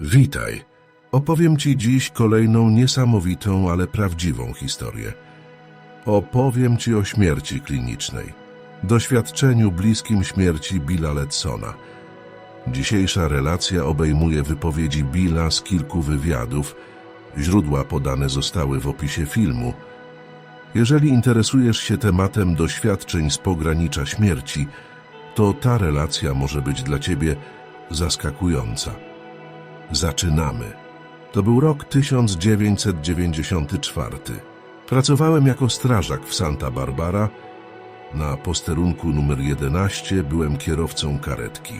Witaj. Opowiem Ci dziś kolejną niesamowitą, ale prawdziwą historię. Opowiem Ci o śmierci klinicznej, doświadczeniu bliskim śmierci Billa Ledsona. Dzisiejsza relacja obejmuje wypowiedzi Billa z kilku wywiadów. Źródła podane zostały w opisie filmu. Jeżeli interesujesz się tematem doświadczeń z pogranicza śmierci, to ta relacja może być dla Ciebie zaskakująca. Zaczynamy. To był rok 1994. Pracowałem jako strażak w Santa Barbara. Na posterunku numer 11 byłem kierowcą karetki.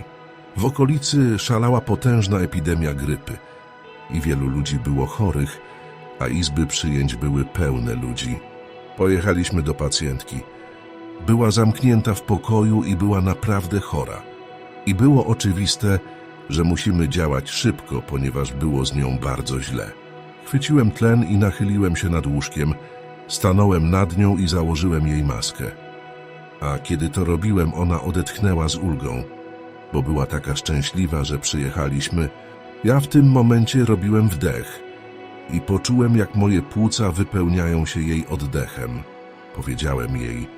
W okolicy szalała potężna epidemia grypy i wielu ludzi było chorych, a izby przyjęć były pełne ludzi. Pojechaliśmy do pacjentki. Była zamknięta w pokoju i była naprawdę chora. I było oczywiste, że musimy działać szybko, ponieważ było z nią bardzo źle. Chwyciłem tlen i nachyliłem się nad łóżkiem, stanąłem nad nią i założyłem jej maskę. A kiedy to robiłem, ona odetchnęła z ulgą, bo była taka szczęśliwa, że przyjechaliśmy. Ja w tym momencie robiłem wdech i poczułem, jak moje płuca wypełniają się jej oddechem. Powiedziałem jej,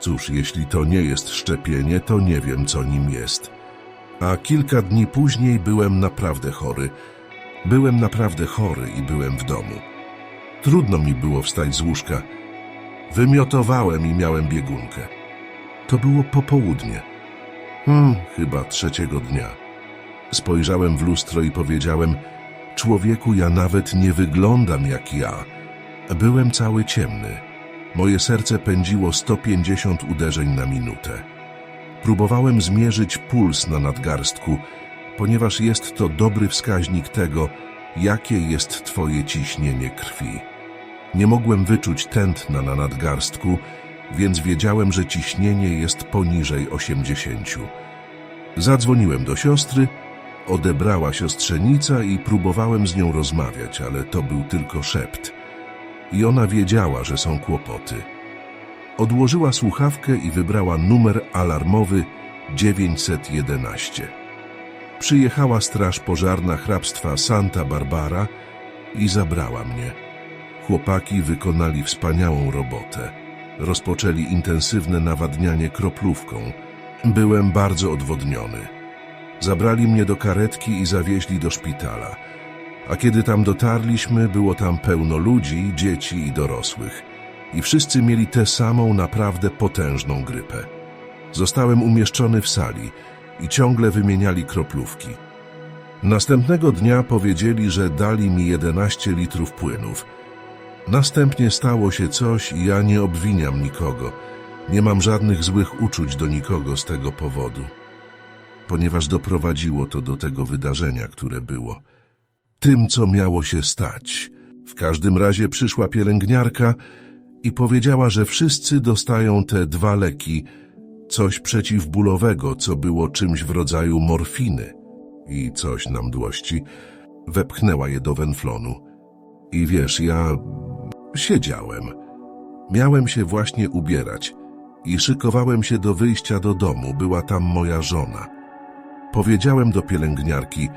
cóż, jeśli to nie jest szczepienie, to nie wiem, co nim jest a kilka dni później byłem naprawdę chory. Byłem naprawdę chory i byłem w domu. Trudno mi było wstać z łóżka. Wymiotowałem i miałem biegunkę. To było popołudnie. Hmm, chyba trzeciego dnia. Spojrzałem w lustro i powiedziałem, człowieku, ja nawet nie wyglądam jak ja. Byłem cały ciemny. Moje serce pędziło 150 uderzeń na minutę. Próbowałem zmierzyć puls na nadgarstku, ponieważ jest to dobry wskaźnik tego, jakie jest Twoje ciśnienie krwi. Nie mogłem wyczuć tętna na nadgarstku, więc wiedziałem, że ciśnienie jest poniżej 80. Zadzwoniłem do siostry, odebrała siostrzenica i próbowałem z nią rozmawiać, ale to był tylko szept. I ona wiedziała, że są kłopoty. Odłożyła słuchawkę i wybrała numer alarmowy 911. Przyjechała straż pożarna hrabstwa Santa Barbara i zabrała mnie. Chłopaki wykonali wspaniałą robotę. Rozpoczęli intensywne nawadnianie kroplówką. Byłem bardzo odwodniony. Zabrali mnie do karetki i zawieźli do szpitala. A kiedy tam dotarliśmy, było tam pełno ludzi, dzieci i dorosłych i wszyscy mieli tę samą naprawdę potężną grypę. Zostałem umieszczony w sali i ciągle wymieniali kroplówki. Następnego dnia powiedzieli, że dali mi 11 litrów płynów. Następnie stało się coś i ja nie obwiniam nikogo. Nie mam żadnych złych uczuć do nikogo z tego powodu, ponieważ doprowadziło to do tego wydarzenia, które było. Tym, co miało się stać. W każdym razie przyszła pielęgniarka i powiedziała, że wszyscy dostają te dwa leki, coś przeciwbólowego, co było czymś w rodzaju morfiny i coś na mdłości. Wepchnęła je do wenflonu. I wiesz, ja siedziałem. Miałem się właśnie ubierać i szykowałem się do wyjścia do domu. Była tam moja żona. Powiedziałem do pielęgniarki,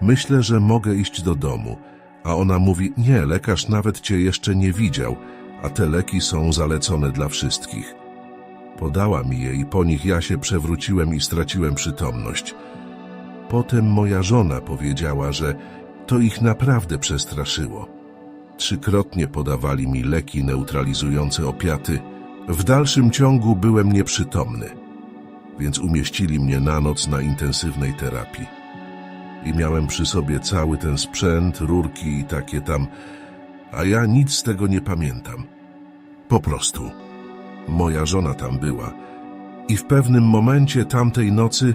myślę, że mogę iść do domu. A ona mówi, nie, lekarz nawet cię jeszcze nie widział a te leki są zalecone dla wszystkich. Podała mi je i po nich ja się przewróciłem i straciłem przytomność. Potem moja żona powiedziała, że to ich naprawdę przestraszyło. Trzykrotnie podawali mi leki neutralizujące opiaty. W dalszym ciągu byłem nieprzytomny, więc umieścili mnie na noc na intensywnej terapii. I miałem przy sobie cały ten sprzęt, rurki i takie tam, a ja nic z tego nie pamiętam. Po prostu. Moja żona tam była. I w pewnym momencie tamtej nocy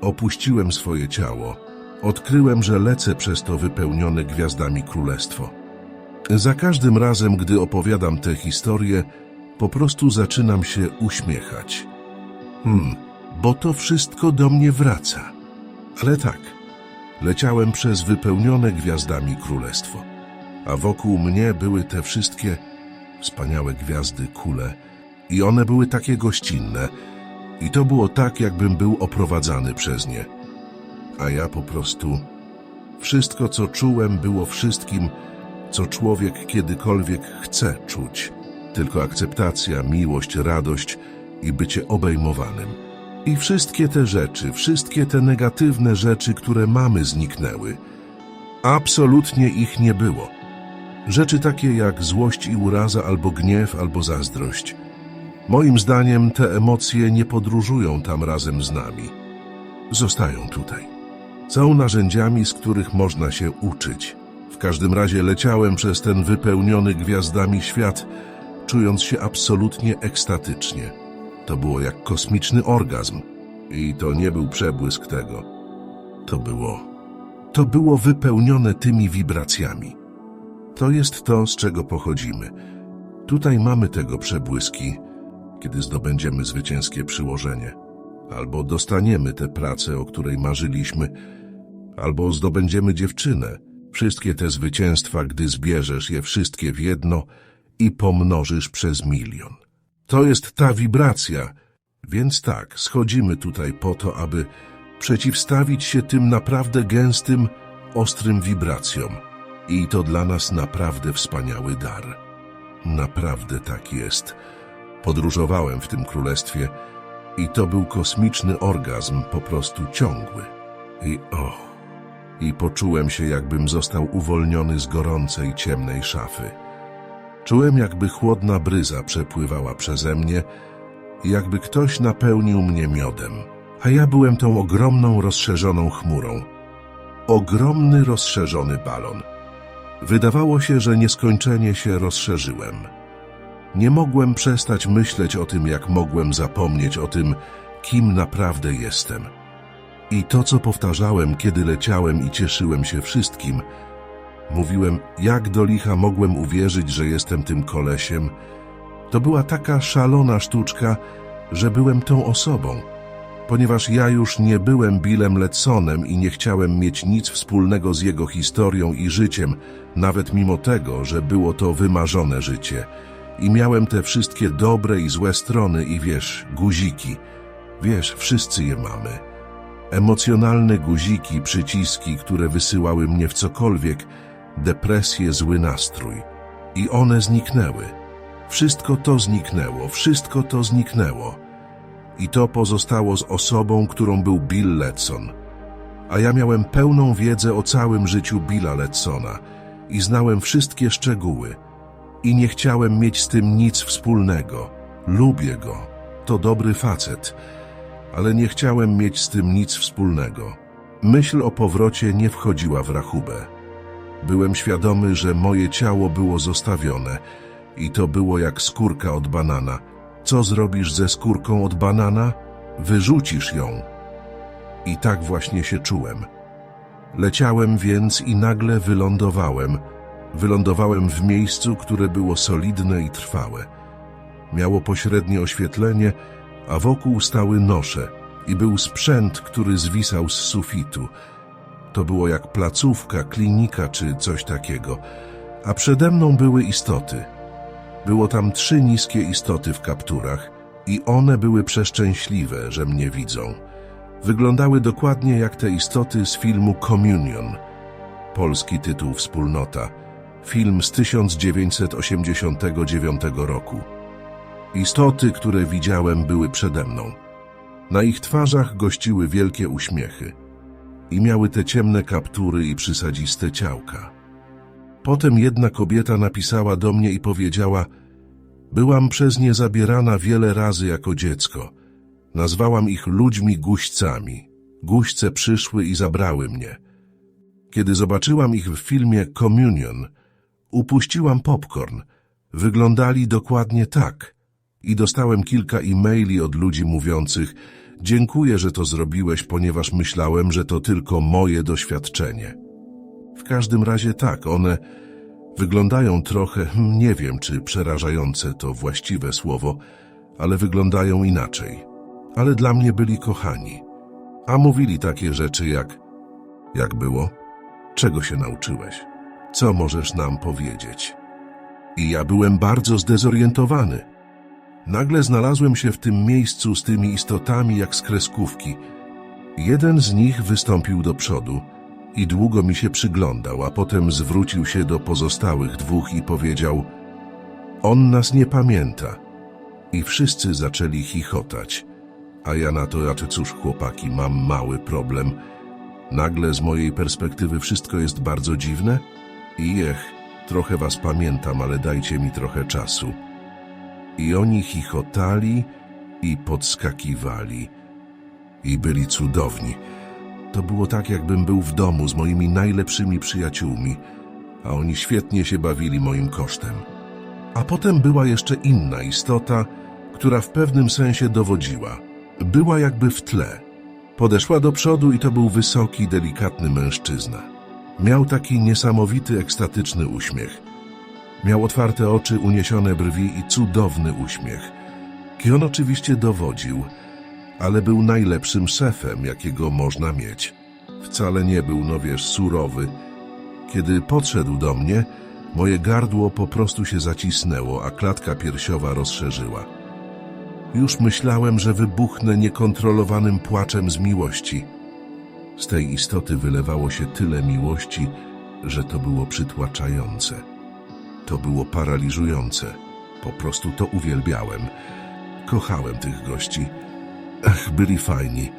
opuściłem swoje ciało. Odkryłem, że lecę przez to wypełnione gwiazdami królestwo. Za każdym razem, gdy opowiadam tę historię, po prostu zaczynam się uśmiechać. Hmm, bo to wszystko do mnie wraca. Ale tak, leciałem przez wypełnione gwiazdami królestwo, a wokół mnie były te wszystkie wspaniałe gwiazdy, kule i one były takie gościnne i to było tak, jakbym był oprowadzany przez nie. A ja po prostu Wszystko, co czułem, było wszystkim, co człowiek kiedykolwiek chce czuć. Tylko akceptacja, miłość, radość i bycie obejmowanym. I wszystkie te rzeczy, wszystkie te negatywne rzeczy, które mamy, zniknęły. Absolutnie ich nie było. Rzeczy takie jak złość i uraza, albo gniew, albo zazdrość. Moim zdaniem te emocje nie podróżują tam razem z nami. Zostają tutaj. Są narzędziami, z których można się uczyć. W każdym razie leciałem przez ten wypełniony gwiazdami świat, czując się absolutnie ekstatycznie. To było jak kosmiczny orgazm. I to nie był przebłysk tego. To było. To było wypełnione tymi wibracjami. To jest to, z czego pochodzimy. Tutaj mamy tego przebłyski, kiedy zdobędziemy zwycięskie przyłożenie. Albo dostaniemy tę pracę, o której marzyliśmy, albo zdobędziemy dziewczynę. Wszystkie te zwycięstwa, gdy zbierzesz je wszystkie w jedno i pomnożysz przez milion. To jest ta wibracja, więc tak, schodzimy tutaj po to, aby przeciwstawić się tym naprawdę gęstym, ostrym wibracjom. I to dla nas naprawdę wspaniały dar. Naprawdę tak jest. Podróżowałem w tym królestwie i to był kosmiczny orgazm, po prostu ciągły. I o, i poczułem się, jakbym został uwolniony z gorącej, ciemnej szafy. Czułem, jakby chłodna bryza przepływała przeze mnie jakby ktoś napełnił mnie miodem. A ja byłem tą ogromną, rozszerzoną chmurą. Ogromny, rozszerzony balon. Wydawało się, że nieskończenie się rozszerzyłem. Nie mogłem przestać myśleć o tym, jak mogłem zapomnieć o tym, kim naprawdę jestem. I to, co powtarzałem, kiedy leciałem i cieszyłem się wszystkim, mówiłem, jak do licha mogłem uwierzyć, że jestem tym kolesiem, to była taka szalona sztuczka, że byłem tą osobą. Ponieważ ja już nie byłem Billem Letsonem i nie chciałem mieć nic wspólnego z jego historią i życiem, nawet mimo tego, że było to wymarzone życie. I miałem te wszystkie dobre i złe strony i wiesz, guziki. Wiesz, wszyscy je mamy. Emocjonalne guziki, przyciski, które wysyłały mnie w cokolwiek, depresję, zły nastrój. I one zniknęły. Wszystko to zniknęło, wszystko to zniknęło. I to pozostało z osobą, którą był Bill Letson. A ja miałem pełną wiedzę o całym życiu Billa Letsona i znałem wszystkie szczegóły. I nie chciałem mieć z tym nic wspólnego. Lubię go. To dobry facet. Ale nie chciałem mieć z tym nic wspólnego. Myśl o powrocie nie wchodziła w rachubę. Byłem świadomy, że moje ciało było zostawione i to było jak skórka od banana. Co zrobisz ze skórką od banana? Wyrzucisz ją. I tak właśnie się czułem. Leciałem więc i nagle wylądowałem. Wylądowałem w miejscu, które było solidne i trwałe. Miało pośrednie oświetlenie, a wokół stały nosze i był sprzęt, który zwisał z sufitu. To było jak placówka, klinika czy coś takiego. A przede mną były istoty. Było tam trzy niskie istoty w kapturach i one były przeszczęśliwe, że mnie widzą. Wyglądały dokładnie jak te istoty z filmu Communion. Polski tytuł Wspólnota. Film z 1989 roku. Istoty, które widziałem, były przede mną. Na ich twarzach gościły wielkie uśmiechy i miały te ciemne kaptury i przysadziste ciałka. Potem jedna kobieta napisała do mnie i powiedziała Byłam przez nie zabierana wiele razy jako dziecko. Nazwałam ich ludźmi guźcami. Guźce przyszły i zabrały mnie. Kiedy zobaczyłam ich w filmie Communion, upuściłam popcorn. Wyglądali dokładnie tak. I dostałem kilka e-maili od ludzi mówiących Dziękuję, że to zrobiłeś, ponieważ myślałem, że to tylko moje doświadczenie. W każdym razie tak, one wyglądają trochę, hmm, nie wiem czy przerażające to właściwe słowo, ale wyglądają inaczej. Ale dla mnie byli kochani. A mówili takie rzeczy jak jak było? Czego się nauczyłeś? Co możesz nam powiedzieć? I ja byłem bardzo zdezorientowany. Nagle znalazłem się w tym miejscu z tymi istotami jak z kreskówki. Jeden z nich wystąpił do przodu I długo mi się przyglądał, a potem zwrócił się do pozostałych dwóch i powiedział: On nas nie pamięta. I wszyscy zaczęli chichotać. A ja na to, a czy cóż, chłopaki, mam mały problem. Nagle z mojej perspektywy wszystko jest bardzo dziwne? I jech, trochę was pamiętam, ale dajcie mi trochę czasu. I oni chichotali i podskakiwali. I byli cudowni. To było tak, jakbym był w domu z moimi najlepszymi przyjaciółmi, a oni świetnie się bawili moim kosztem. A potem była jeszcze inna istota, która w pewnym sensie dowodziła. Była jakby w tle. Podeszła do przodu i to był wysoki, delikatny mężczyzna. Miał taki niesamowity, ekstatyczny uśmiech. Miał otwarte oczy, uniesione brwi i cudowny uśmiech. Kion oczywiście dowodził, ale był najlepszym szefem, jakiego można mieć. Wcale nie był, no wiesz, surowy. Kiedy podszedł do mnie, moje gardło po prostu się zacisnęło, a klatka piersiowa rozszerzyła. Już myślałem, że wybuchnę niekontrolowanym płaczem z miłości. Z tej istoty wylewało się tyle miłości, że to było przytłaczające. To było paraliżujące. Po prostu to uwielbiałem. Kochałem tych gości. Ach, byli fajni.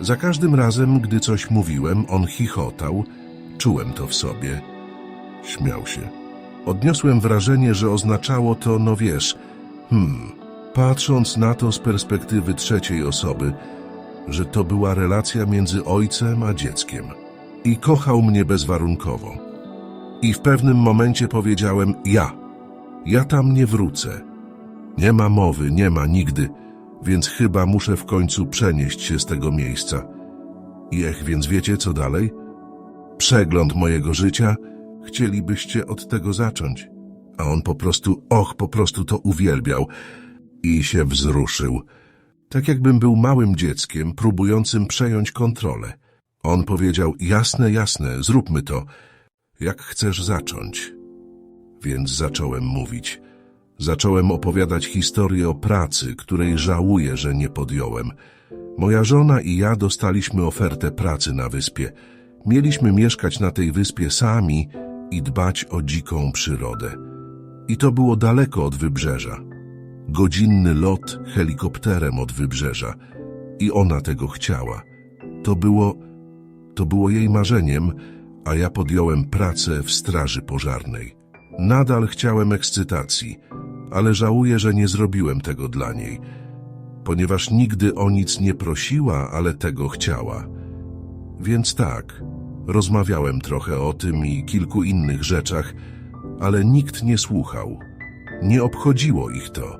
Za każdym razem, gdy coś mówiłem, on chichotał. Czułem to w sobie. Śmiał się. Odniosłem wrażenie, że oznaczało to, no wiesz, hmm, patrząc na to z perspektywy trzeciej osoby, że to była relacja między ojcem a dzieckiem. I kochał mnie bezwarunkowo. I w pewnym momencie powiedziałem ja. Ja tam nie wrócę. Nie ma mowy, nie ma nigdy, więc chyba muszę w końcu przenieść się z tego miejsca. I ech, więc wiecie co dalej? Przegląd mojego życia. Chcielibyście od tego zacząć. A on po prostu, och, po prostu to uwielbiał. I się wzruszył. Tak jakbym był małym dzieckiem, próbującym przejąć kontrolę. On powiedział, jasne, jasne, zróbmy to. Jak chcesz zacząć? Więc zacząłem mówić. Zacząłem opowiadać historię o pracy, której żałuję, że nie podjąłem. Moja żona i ja dostaliśmy ofertę pracy na wyspie. Mieliśmy mieszkać na tej wyspie sami i dbać o dziką przyrodę. I to było daleko od wybrzeża. Godzinny lot helikopterem od wybrzeża. I ona tego chciała. To było, to było jej marzeniem, a ja podjąłem pracę w straży pożarnej. Nadal chciałem ekscytacji, ale żałuję, że nie zrobiłem tego dla niej, ponieważ nigdy o nic nie prosiła, ale tego chciała. Więc tak, rozmawiałem trochę o tym i kilku innych rzeczach, ale nikt nie słuchał. Nie obchodziło ich to.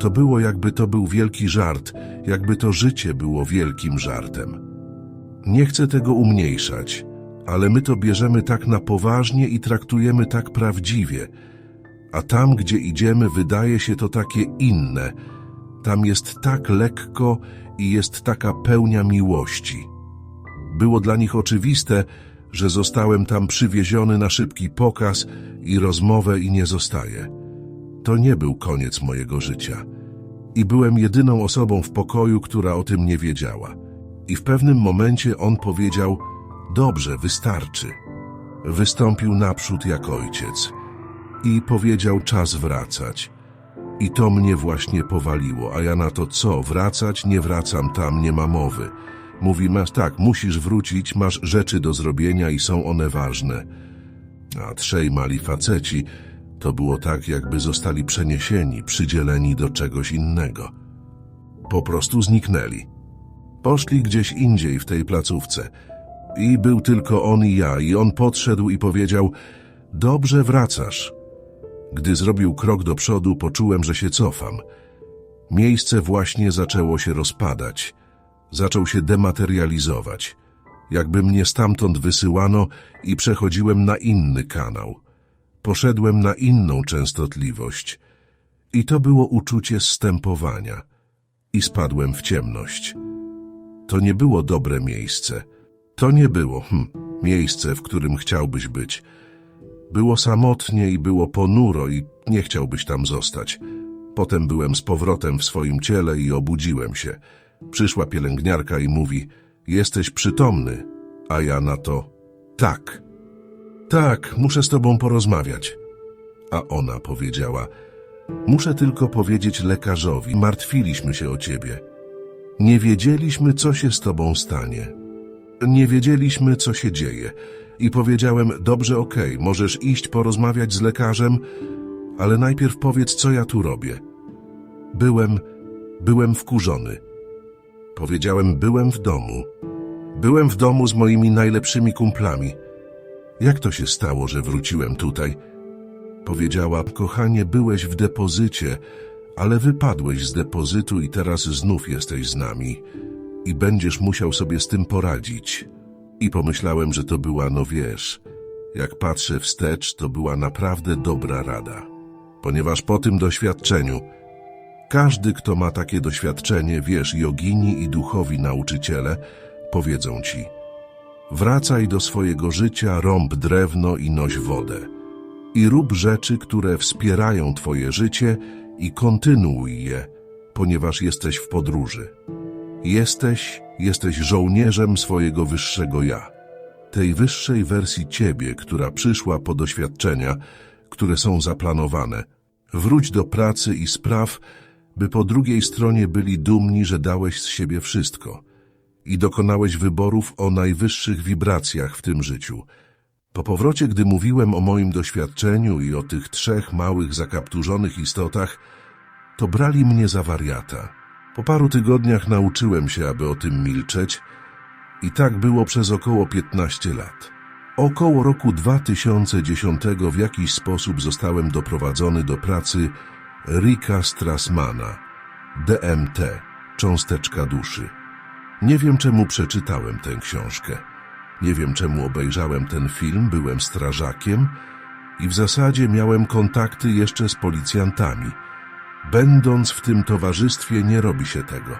To było jakby to był wielki żart, jakby to życie było wielkim żartem. Nie chcę tego umniejszać, ale my to bierzemy tak na poważnie i traktujemy tak prawdziwie, a tam, gdzie idziemy, wydaje się to takie inne. Tam jest tak lekko i jest taka pełnia miłości. Było dla nich oczywiste, że zostałem tam przywieziony na szybki pokaz i rozmowę i nie zostaję. To nie był koniec mojego życia. I byłem jedyną osobą w pokoju, która o tym nie wiedziała. I w pewnym momencie on powiedział, dobrze, wystarczy. Wystąpił naprzód jak ojciec i powiedział czas wracać. I to mnie właśnie powaliło, a ja na to co, wracać, nie wracam tam, nie ma mowy. Mówi, masz tak, musisz wrócić, masz rzeczy do zrobienia i są one ważne. A trzej mali faceci, to było tak, jakby zostali przeniesieni, przydzieleni do czegoś innego. Po prostu zniknęli. Poszli gdzieś indziej w tej placówce. I był tylko on i ja, i on podszedł i powiedział, dobrze wracasz. Gdy zrobił krok do przodu, poczułem, że się cofam. Miejsce właśnie zaczęło się rozpadać. Zaczął się dematerializować. Jakby mnie stamtąd wysyłano i przechodziłem na inny kanał. Poszedłem na inną częstotliwość. I to było uczucie stępowania. I spadłem w ciemność. To nie było dobre miejsce. To nie było, hm, miejsce, w którym chciałbyś być. Było samotnie i było ponuro i nie chciałbyś tam zostać. Potem byłem z powrotem w swoim ciele i obudziłem się. Przyszła pielęgniarka i mówi, jesteś przytomny, a ja na to, Tak. Tak, muszę z tobą porozmawiać. A ona powiedziała: Muszę tylko powiedzieć lekarzowi, martwiliśmy się o ciebie. Nie wiedzieliśmy, co się z tobą stanie. Nie wiedzieliśmy, co się dzieje. I powiedziałem: Dobrze, okej, możesz iść porozmawiać z lekarzem, ale najpierw powiedz, co ja tu robię. Byłem, byłem wkurzony. Powiedziałem: Byłem w domu. Byłem w domu z moimi najlepszymi kumplami. Jak to się stało, że wróciłem tutaj? Powiedziała, kochanie, byłeś w depozycie, ale wypadłeś z depozytu i teraz znów jesteś z nami. I będziesz musiał sobie z tym poradzić. I pomyślałem, że to była, no wiesz, jak patrzę wstecz, to była naprawdę dobra rada. Ponieważ po tym doświadczeniu, każdy, kto ma takie doświadczenie, wiesz, jogini i duchowi nauczyciele, powiedzą ci – Wracaj do swojego życia, rąb drewno i noś wodę. I rób rzeczy, które wspierają Twoje życie i kontynuuj je, ponieważ jesteś w podróży. Jesteś, jesteś żołnierzem swojego wyższego ja. Tej wyższej wersji Ciebie, która przyszła po doświadczenia, które są zaplanowane. Wróć do pracy i spraw, by po drugiej stronie byli dumni, że dałeś z siebie wszystko – i dokonałeś wyborów o najwyższych wibracjach w tym życiu. Po powrocie, gdy mówiłem o moim doświadczeniu i o tych trzech małych, zakapturzonych istotach, to brali mnie za wariata. Po paru tygodniach nauczyłem się, aby o tym milczeć i tak było przez około 15 lat. Około roku 2010 w jakiś sposób zostałem doprowadzony do pracy Rika Strassmana, DMT, cząsteczka duszy. Nie wiem, czemu przeczytałem tę książkę. Nie wiem, czemu obejrzałem ten film, byłem strażakiem i w zasadzie miałem kontakty jeszcze z policjantami. Będąc w tym towarzystwie nie robi się tego.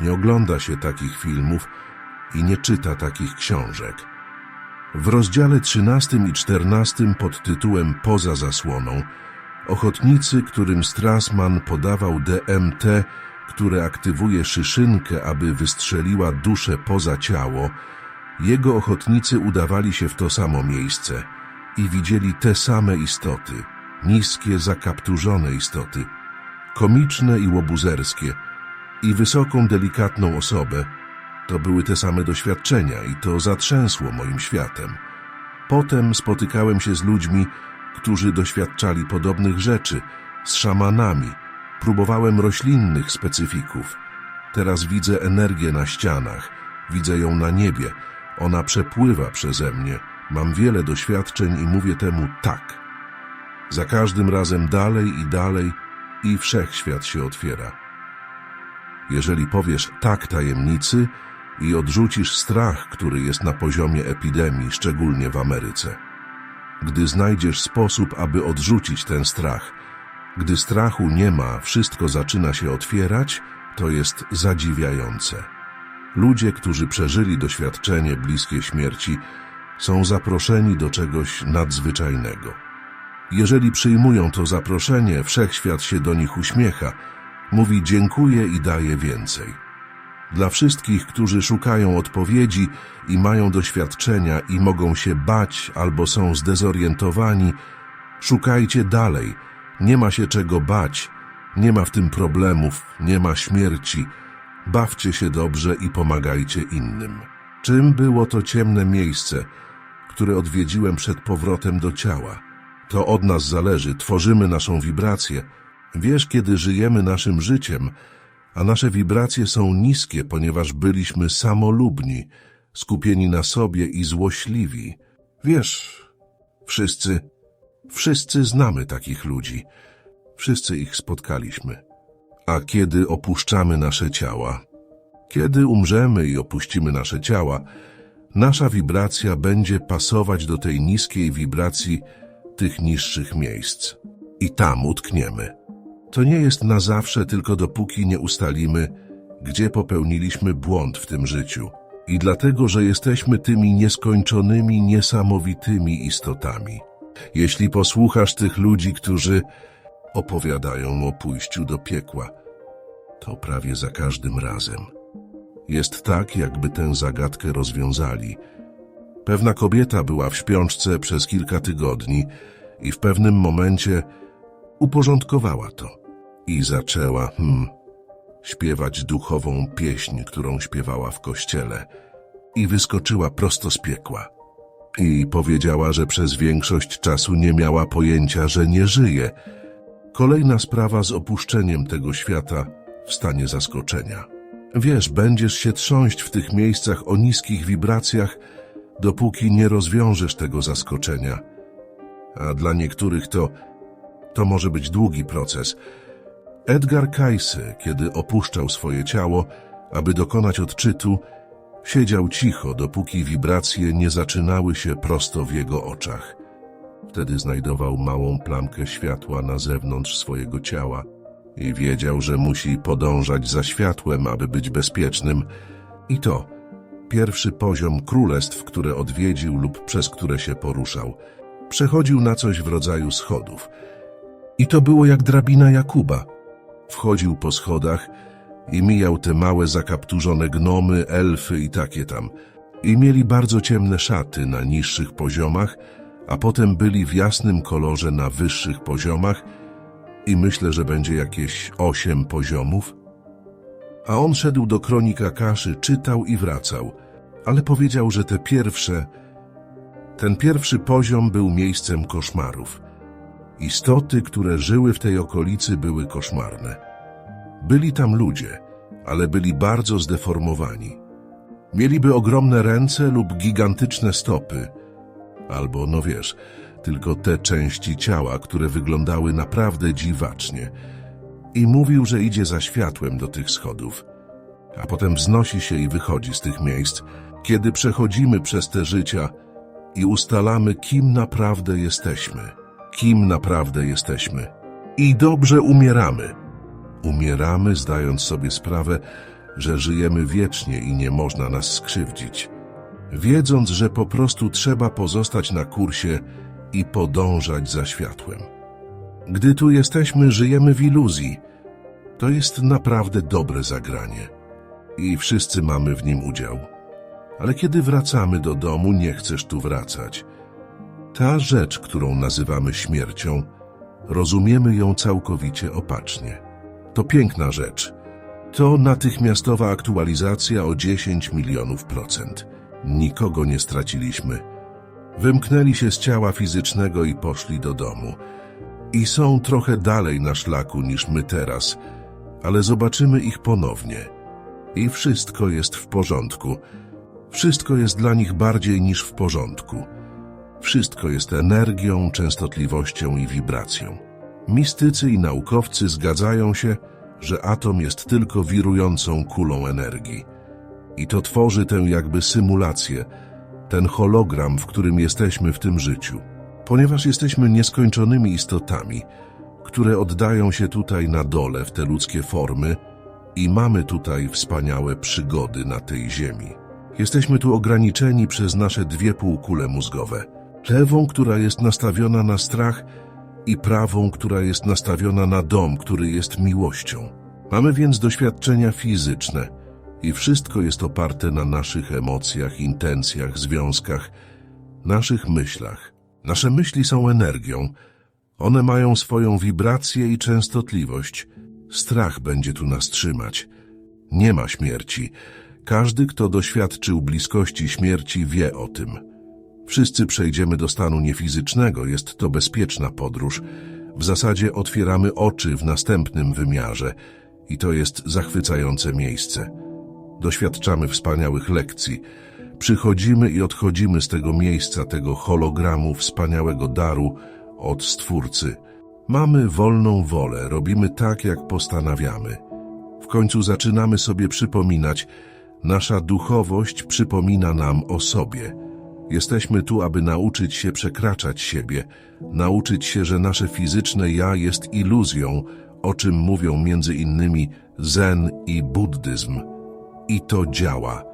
Nie ogląda się takich filmów i nie czyta takich książek. W rozdziale 13 i 14 pod tytułem Poza zasłoną ochotnicy, którym Strassman podawał DMT, które aktywuje szyszynkę, aby wystrzeliła duszę poza ciało, jego ochotnicy udawali się w to samo miejsce i widzieli te same istoty, niskie, zakapturzone istoty, komiczne i łobuzerskie i wysoką, delikatną osobę. To były te same doświadczenia i to zatrzęsło moim światem. Potem spotykałem się z ludźmi, którzy doświadczali podobnych rzeczy, z szamanami, Próbowałem roślinnych specyfików. Teraz widzę energię na ścianach, widzę ją na niebie. Ona przepływa przeze mnie. Mam wiele doświadczeń i mówię temu tak. Za każdym razem dalej i dalej i wszechświat się otwiera. Jeżeli powiesz tak tajemnicy i odrzucisz strach, który jest na poziomie epidemii, szczególnie w Ameryce. Gdy znajdziesz sposób, aby odrzucić ten strach, gdy strachu nie ma, wszystko zaczyna się otwierać, to jest zadziwiające. Ludzie, którzy przeżyli doświadczenie bliskie śmierci, są zaproszeni do czegoś nadzwyczajnego. Jeżeli przyjmują to zaproszenie, wszechświat się do nich uśmiecha, mówi dziękuję i daje więcej. Dla wszystkich, którzy szukają odpowiedzi i mają doświadczenia i mogą się bać albo są zdezorientowani, szukajcie dalej – nie ma się czego bać, nie ma w tym problemów, nie ma śmierci. Bawcie się dobrze i pomagajcie innym. Czym było to ciemne miejsce, które odwiedziłem przed powrotem do ciała? To od nas zależy, tworzymy naszą wibrację. Wiesz, kiedy żyjemy naszym życiem, a nasze wibracje są niskie, ponieważ byliśmy samolubni, skupieni na sobie i złośliwi. Wiesz, wszyscy Wszyscy znamy takich ludzi. Wszyscy ich spotkaliśmy. A kiedy opuszczamy nasze ciała, kiedy umrzemy i opuścimy nasze ciała, nasza wibracja będzie pasować do tej niskiej wibracji tych niższych miejsc. I tam utkniemy. To nie jest na zawsze, tylko dopóki nie ustalimy, gdzie popełniliśmy błąd w tym życiu. I dlatego, że jesteśmy tymi nieskończonymi, niesamowitymi istotami. Jeśli posłuchasz tych ludzi, którzy opowiadają o pójściu do piekła, to prawie za każdym razem. Jest tak, jakby tę zagadkę rozwiązali Pewna kobieta była w śpiączce przez kilka tygodni i w pewnym momencie uporządkowała to i zaczęła, hmm, śpiewać duchową pieśń, którą śpiewała w kościele i wyskoczyła prosto z piekła. I powiedziała, że przez większość czasu nie miała pojęcia, że nie żyje. Kolejna sprawa z opuszczeniem tego świata w stanie zaskoczenia. Wiesz, będziesz się trząść w tych miejscach o niskich wibracjach, dopóki nie rozwiążesz tego zaskoczenia. A dla niektórych to, to może być długi proces. Edgar Cayce, kiedy opuszczał swoje ciało, aby dokonać odczytu, siedział cicho, dopóki wibracje nie zaczynały się prosto w jego oczach. Wtedy znajdował małą plamkę światła na zewnątrz swojego ciała i wiedział, że musi podążać za światłem, aby być bezpiecznym. I to pierwszy poziom królestw, które odwiedził lub przez które się poruszał. Przechodził na coś w rodzaju schodów. I to było jak drabina Jakuba. Wchodził po schodach i mijał te małe zakapturzone gnomy, elfy i takie tam. I mieli bardzo ciemne szaty na niższych poziomach, a potem byli w jasnym kolorze na wyższych poziomach i myślę, że będzie jakieś osiem poziomów. A on szedł do kronika kaszy, czytał i wracał, ale powiedział, że te pierwsze, ten pierwszy poziom był miejscem koszmarów. Istoty, które żyły w tej okolicy, były koszmarne. Byli tam ludzie, ale byli bardzo zdeformowani. Mieliby ogromne ręce lub gigantyczne stopy, albo, no wiesz, tylko te części ciała, które wyglądały naprawdę dziwacznie. I mówił, że idzie za światłem do tych schodów, a potem wznosi się i wychodzi z tych miejsc, kiedy przechodzimy przez te życia i ustalamy, kim naprawdę jesteśmy. Kim naprawdę jesteśmy. I dobrze umieramy. Umieramy, zdając sobie sprawę, że żyjemy wiecznie i nie można nas skrzywdzić. Wiedząc, że po prostu trzeba pozostać na kursie i podążać za światłem. Gdy tu jesteśmy, żyjemy w iluzji. To jest naprawdę dobre zagranie. I wszyscy mamy w nim udział. Ale kiedy wracamy do domu, nie chcesz tu wracać. Ta rzecz, którą nazywamy śmiercią, rozumiemy ją całkowicie opacznie. To piękna rzecz. To natychmiastowa aktualizacja o 10 milionów procent. Nikogo nie straciliśmy. Wymknęli się z ciała fizycznego i poszli do domu. I są trochę dalej na szlaku niż my teraz, ale zobaczymy ich ponownie. I wszystko jest w porządku. Wszystko jest dla nich bardziej niż w porządku. Wszystko jest energią, częstotliwością i wibracją. Mistycy i naukowcy zgadzają się, że atom jest tylko wirującą kulą energii. I to tworzy tę jakby symulację, ten hologram, w którym jesteśmy w tym życiu. Ponieważ jesteśmy nieskończonymi istotami, które oddają się tutaj na dole w te ludzkie formy i mamy tutaj wspaniałe przygody na tej ziemi. Jesteśmy tu ograniczeni przez nasze dwie półkule mózgowe. Lewą, która jest nastawiona na strach i prawą, która jest nastawiona na dom, który jest miłością. Mamy więc doświadczenia fizyczne i wszystko jest oparte na naszych emocjach, intencjach, związkach, naszych myślach. Nasze myśli są energią. One mają swoją wibrację i częstotliwość. Strach będzie tu nas trzymać. Nie ma śmierci. Każdy, kto doświadczył bliskości śmierci, wie o tym. Wszyscy przejdziemy do stanu niefizycznego, jest to bezpieczna podróż. W zasadzie otwieramy oczy w następnym wymiarze i to jest zachwycające miejsce. Doświadczamy wspaniałych lekcji. Przychodzimy i odchodzimy z tego miejsca, tego hologramu wspaniałego daru od Stwórcy. Mamy wolną wolę, robimy tak, jak postanawiamy. W końcu zaczynamy sobie przypominać, nasza duchowość przypomina nam o sobie. Jesteśmy tu, aby nauczyć się przekraczać siebie, nauczyć się, że nasze fizyczne ja jest iluzją, o czym mówią między innymi Zen i buddyzm. I to działa.